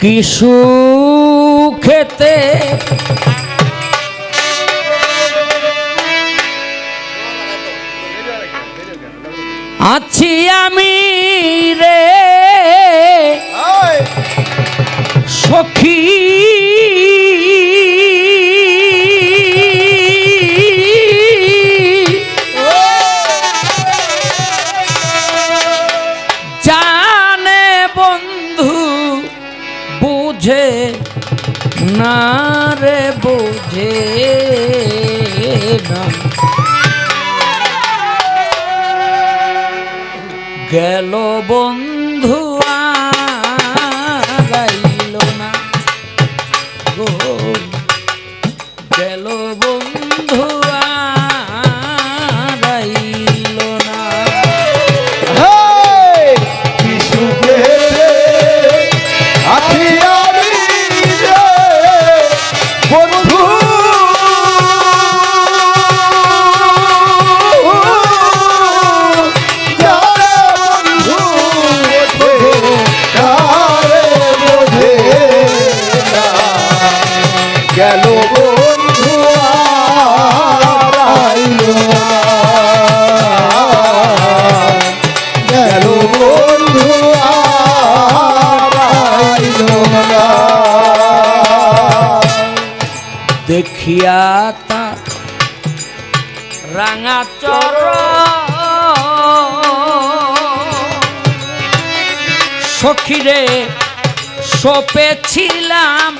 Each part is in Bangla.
কিছু খেতে আছি আমি রে সখী বুঝে না রে বুঝে না। গেল বন্ধু চর সখিরে সপেছিলাম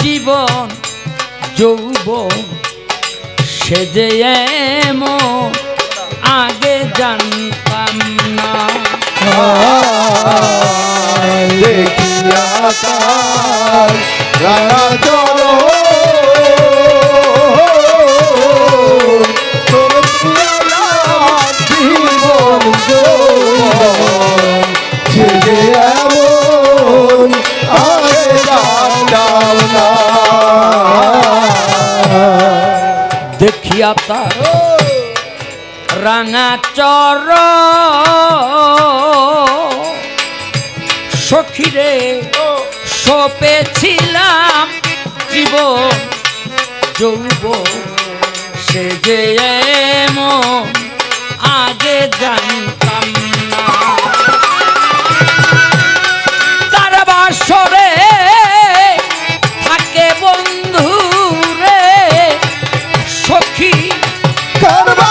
জীবন যৌব সেজে এমো আগে জানতাম না। দেখিয়া রাজা চলো আত্মা রাঙা চর। সখিরে সপেছিলাম জীব যৌব সে যে আগে জানি দেখি। করবা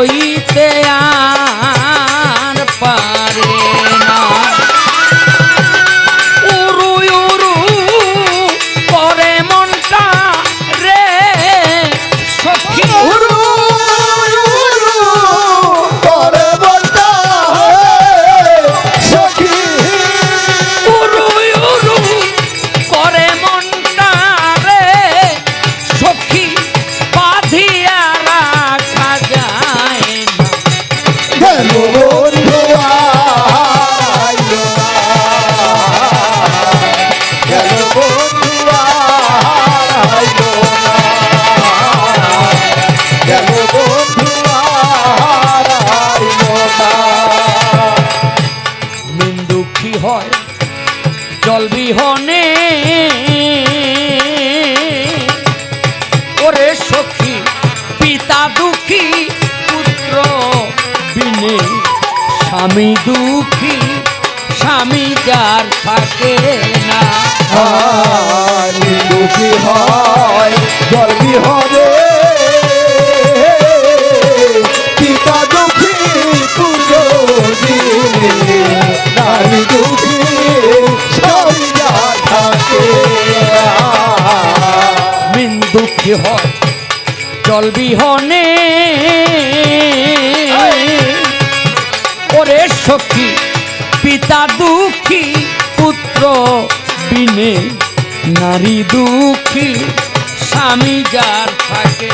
হইতে আ বিহনে। ওরে সখী পিতা দুঃখী পুত্র বিনে স্বামী দুঃখী স্বামী যার থাকে না। দুঃখী হয় জল বিহনে। ওরে সখী, পিতা দুঃখী, পুত্র বিনে, নারী দুঃখী, স্বামী যার থাকে।